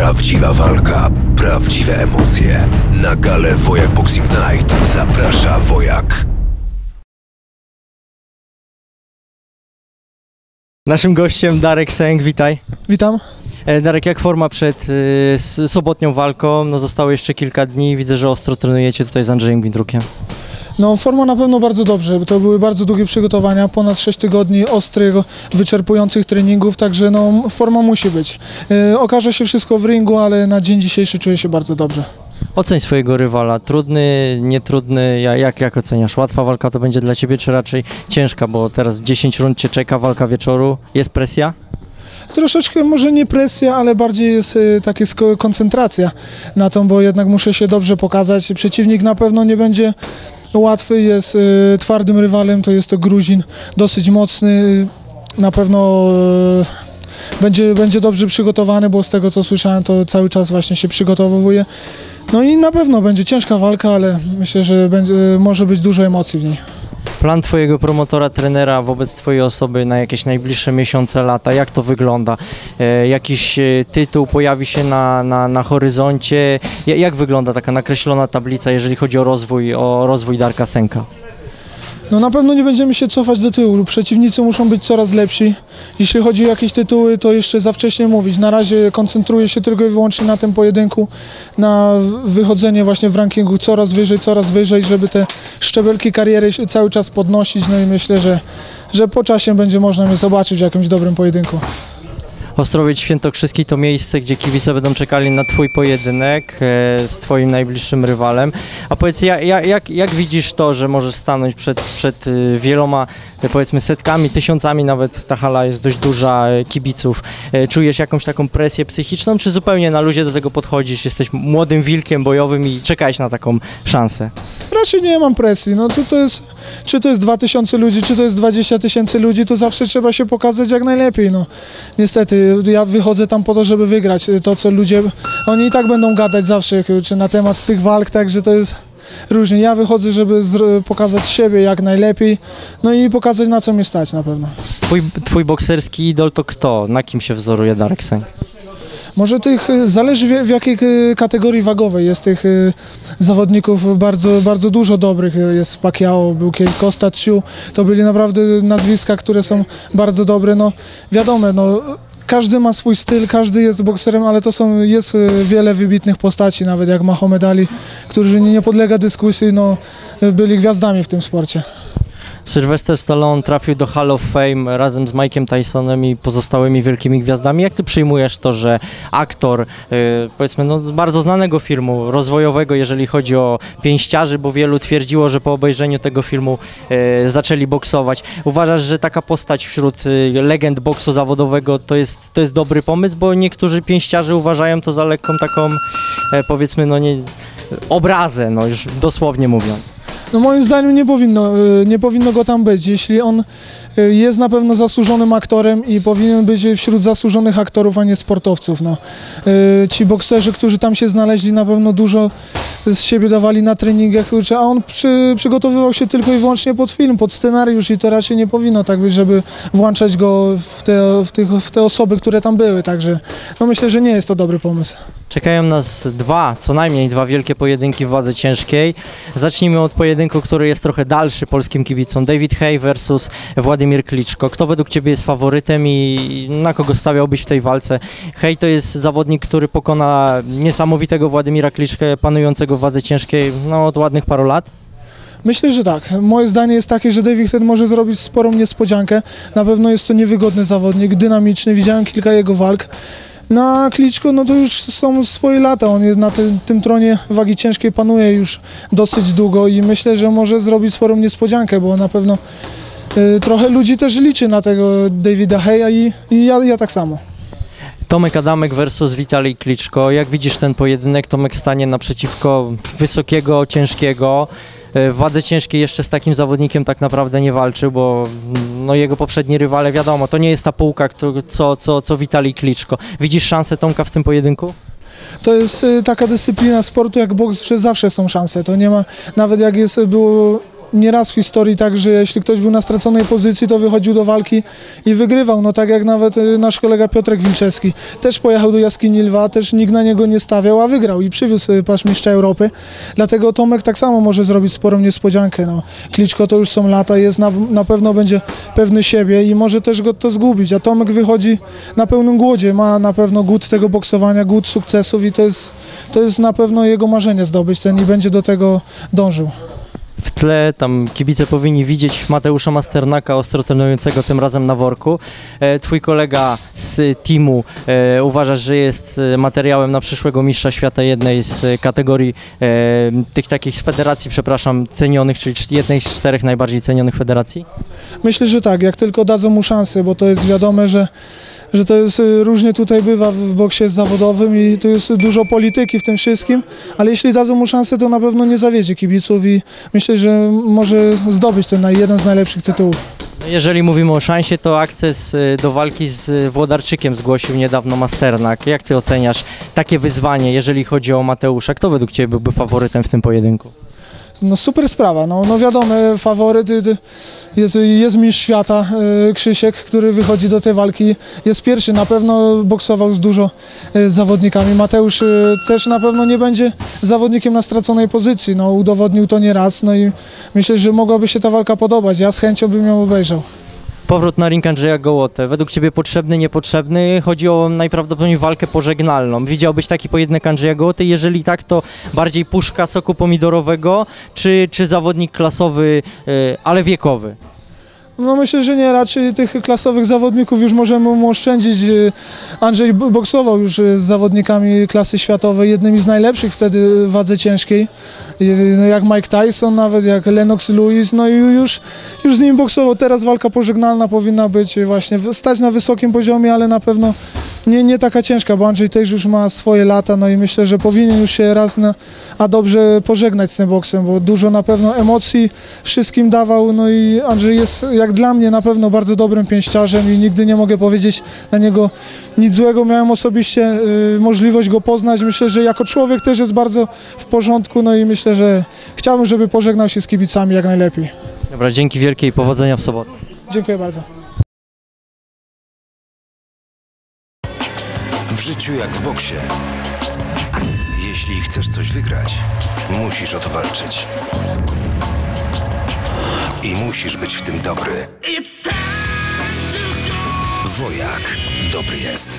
Prawdziwa walka, prawdziwe emocje. Na galę Wojak Boxing Night zaprasza Wojak. Naszym gościem Darek Sęk, witaj. Witam. E, Darek, jak forma przed y, sobotnią walką? No zostało jeszcze kilka dni, widzę, że ostro trenujecie tutaj z Andrzejem Gwindrukiem. No forma na pewno bardzo dobrze. To były bardzo długie przygotowania, ponad 6 tygodni ostrych, wyczerpujących treningów, także no forma musi być. Yy, okaże się wszystko w ringu, ale na dzień dzisiejszy czuję się bardzo dobrze. Oceń swojego rywala, trudny, nietrudny, Ja- jak, jak oceniasz? Łatwa walka to będzie dla Ciebie, czy raczej ciężka, bo teraz 10 rund Cię czeka, walka wieczoru, jest presja? Troszeczkę może nie presja, ale bardziej jest y, taka sko- koncentracja na tą, bo jednak muszę się dobrze pokazać. Przeciwnik na pewno nie będzie łatwy, jest y, twardym rywalem, to jest to Gruzin, dosyć mocny, na pewno y, będzie, będzie dobrze przygotowany, bo z tego co słyszałem, to cały czas właśnie się przygotowuje. No i na pewno będzie ciężka walka, ale myślę, że będzie, może być dużo emocji w niej. Plan Twojego promotora, trenera wobec Twojej osoby na jakieś najbliższe miesiące, lata, jak to wygląda? E, jakiś e, tytuł pojawi się na, na, na horyzoncie? Ja, jak wygląda taka nakreślona tablica, jeżeli chodzi o rozwój, o rozwój Darka Senka? No na pewno nie będziemy się cofać do tyłu. Przeciwnicy muszą być coraz lepsi. Jeśli chodzi o jakieś tytuły, to jeszcze za wcześnie mówić. Na razie koncentruję się tylko i wyłącznie na tym pojedynku, na wychodzenie właśnie w rankingu coraz wyżej, coraz wyżej, żeby te szczebelki kariery cały czas podnosić. No i myślę, że, że po czasie będzie można mnie zobaczyć w jakimś dobrym pojedynku. Ostrowiec Świętokrzyski to miejsce, gdzie kibice będą czekali na Twój pojedynek e, z Twoim najbliższym rywalem. A powiedz, ja, ja, jak, jak widzisz to, że możesz stanąć przed, przed e, wieloma, e, powiedzmy, setkami, tysiącami nawet, ta hala jest dość duża, kibiców. Czujesz jakąś taką presję psychiczną, czy zupełnie na luzie do tego podchodzisz? Jesteś młodym wilkiem bojowym i czekałeś na taką szansę? Raczej nie mam presji. No to, to jest, czy to jest 2000 ludzi, czy to jest 20 tysięcy ludzi, to zawsze trzeba się pokazać jak najlepiej. No. Niestety, ja wychodzę tam po to, żeby wygrać. To, co ludzie, oni i tak będą gadać zawsze czy na temat tych walk, także to jest różnie. Ja wychodzę, żeby pokazać siebie jak najlepiej, no i pokazać na co mnie stać na pewno. Twój, twój bokserski idol to kto? Na kim się wzoruje Darek Sęk? Może tych, y, zależy w, jakiej y, kategorii wagowej. Jest tych y, zawodników bardzo, bardzo dużo dobrych. Jest Pacquiao, był kiedyś Costa Ciu. To byli naprawdę nazwiska, które są bardzo dobre. No wiadomo, no, każdy ma swój styl, każdy jest bokserem, ale to są, jest wiele wybitnych postaci, nawet jak Mahomed Ali, którzy nie podlega dyskusji, no, byli gwiazdami w tym sporcie. Sylvester Stallone trafił do Hall of Fame razem z Mike'em Tysonem i pozostałymi wielkimi gwiazdami. Jak ty przyjmujesz to, że aktor, y, powiedzmy, no, bardzo znanego filmu, rozwojowego, jeżeli chodzi o pięściarzy, bo wielu twierdziło, że po obejrzeniu tego filmu y, zaczęli boksować. Uważasz, że taka postać wśród y, legend boksu zawodowego to jest, to jest dobry pomysł, bo niektórzy pięściarze uważają to za lekką taką, e, powiedzmy, no nie, obrazę, no już dosłownie mówiąc. No moim zdaniem nie powinno, y, nie powinno go tam być. Jeśli on y, jest na pewno zasłużonym aktorem i powinien być wśród zasłużonych aktorów, a nie sportowców. No. Y, Ci bokserzy, którzy tam się znaleźli, na pewno dużo z siebie dawali na treningach, a on przy, przygotowywał się tylko i wyłącznie pod film, pod scenariusz i to raczej nie powinno tak być, żeby włączać go w te, w tych, w te osoby, które tam były. Także no myślę, że nie jest to dobry pomysł. Czekają nas dwa, co najmniej dwa wielkie pojedynki w wadze ciężkiej. Zacznijmy od pojedynku, który jest trochę dalszy polskim kibicom. David Hay versus Władimir Kliczko. Kto według Ciebie jest faworytem i na kogo stawiałbyś w tej walce? Hay to jest zawodnik, który pokona niesamowitego Władimira Kliczkę, panującego w wadze ciężkiej no, od ładnych paru lat. Myślę, że tak. Moje zdanie jest takie, że David ten może zrobić sporą niespodziankę. Na pewno jest to niewygodny zawodnik, dynamiczny. Widziałem kilka jego walk. Na Kliczko, no to już są swoje lata. On jest na tym, tym tronie wagi ciężkiej panuje już dosyć długo i myślę, że może zrobić sporą niespodziankę, bo na pewno y, trochę ludzi też liczy na tego Davida Heya i, i ja, ja tak samo. Tomek Adamek versus Witalij Kliczko. Jak widzisz ten pojedynek? Tomek stanie naprzeciwko wysokiego, ciężkiego. E, W wadze ciężkiej jeszcze z takim zawodnikiem tak naprawdę nie walczył, bo mm, no, jego poprzedni rywale, wiadomo, to nie jest ta półka, co, co, co Witalij Kliczko. Widzisz szansę Tomka w tym pojedynku? To jest y, taka dyscyplina sportu jak boks, że zawsze są szanse. To nie ma, nawet jak jest, było nieraz w historii tak, że jeśli ktoś był na straconej pozycji, to wychodził do walki i wygrywał. No tak jak nawet y, nasz kolega Piotrek Wilczewski. Też pojechał do jaskini Lwa, też nikt na niego nie stawiał, a wygrał i przywiózł y, pas mistrza Europy. Dlatego Tomek tak samo może zrobić sporą niespodziankę. No. Kliczko to już są lata, jest na, na pewno będzie pewny siebie i może też go to zgubić. A Tomek wychodzi na pełnym głodzie, ma na pewno głód tego boksowania, głód sukcesów i to jest, to jest na pewno jego marzenie zdobyć ten i będzie do tego dążył. W tle tam kibice powinni widzieć Mateusza Masternaka, ostro trenującego tym razem na worku. E, Twój kolega z teamu e, uważasz, że jest e, materiałem na przyszłego mistrza świata jednej z kategorii tych takich z federacji, przepraszam, cenionych, czyli cz- jednej z czterech najbardziej cenionych federacji? Myślę, że tak, jak tylko dadzą mu szansę, bo to jest wiadome, że, że to jest y, różnie tutaj bywa w- boksie zawodowym i tu jest dużo polityki w tym wszystkim, ale jeśli dadzą mu szansę, to na pewno nie zawiedzie kibiców i myślę, że może zdobyć ten jeden z najlepszych tytułów. No, Jeżeli mówimy o szansie, to akces e, do walki z e, Włodarczykiem zgłosił niedawno Masternak. Jak ty oceniasz takie wyzwanie, jeżeli chodzi o Mateusza? Kto według ciebie byłby faworytem w tym pojedynku? No super sprawa, no, no wiadomo, faworyt y, y, jest, jest mistrz świata y, Krzysiek, który wychodzi do tej walki, jest pierwszy, na pewno boksował z dużo zawodnikami. Mateusz też na pewno nie będzie zawodnikiem na straconej pozycji, no udowodnił to nie raz, no i myślę, że mogłaby się ta walka podobać, ja z chęcią bym ją obejrzał. Powrót na ring Andrzeja Gołotę. Według Ciebie potrzebny, niepotrzebny? Chodzi o najprawdopodobniej walkę pożegnalną. Widziałbyś taki pojedynek Andrzeja Gołoty? Jeżeli tak, to bardziej puszka soku pomidorowego, czy, czy zawodnik klasowy, e, ale wiekowy? No myślę, że nie, raczej tych klasowych zawodników już możemy mu oszczędzić. Y, Andrzej boksował już y, z zawodnikami klasy światowej, jednymi z najlepszych wtedy w wadze ciężkiej, Y, no jak Mike Tyson nawet, jak Lennox Lewis, no i już, już z nim boksował. Teraz walka pożegnalna powinna być właśnie, stać na wysokim poziomie, ale na pewno nie, nie taka ciężka, bo Andrzej też już ma swoje lata, no i myślę, że powinien już się raz na, a dobrze pożegnać z tym boksem, bo dużo na pewno emocji wszystkim dawał, no i Andrzej jest jak dla mnie na pewno bardzo dobrym pięściarzem i nigdy nie mogę powiedzieć na niego nic złego. Miałem osobiście y, możliwość go poznać, myślę, że jako człowiek też jest bardzo w porządku, no i myślę, że chciałbym, żeby pożegnał się z kibicami jak najlepiej. Dobra, dzięki wielkie i powodzenia w sobotę. Dziękuję bardzo. W życiu jak w boksie. Jeśli chcesz coś wygrać, musisz o to walczyć. I musisz być w tym dobry. Wojak dobry jest.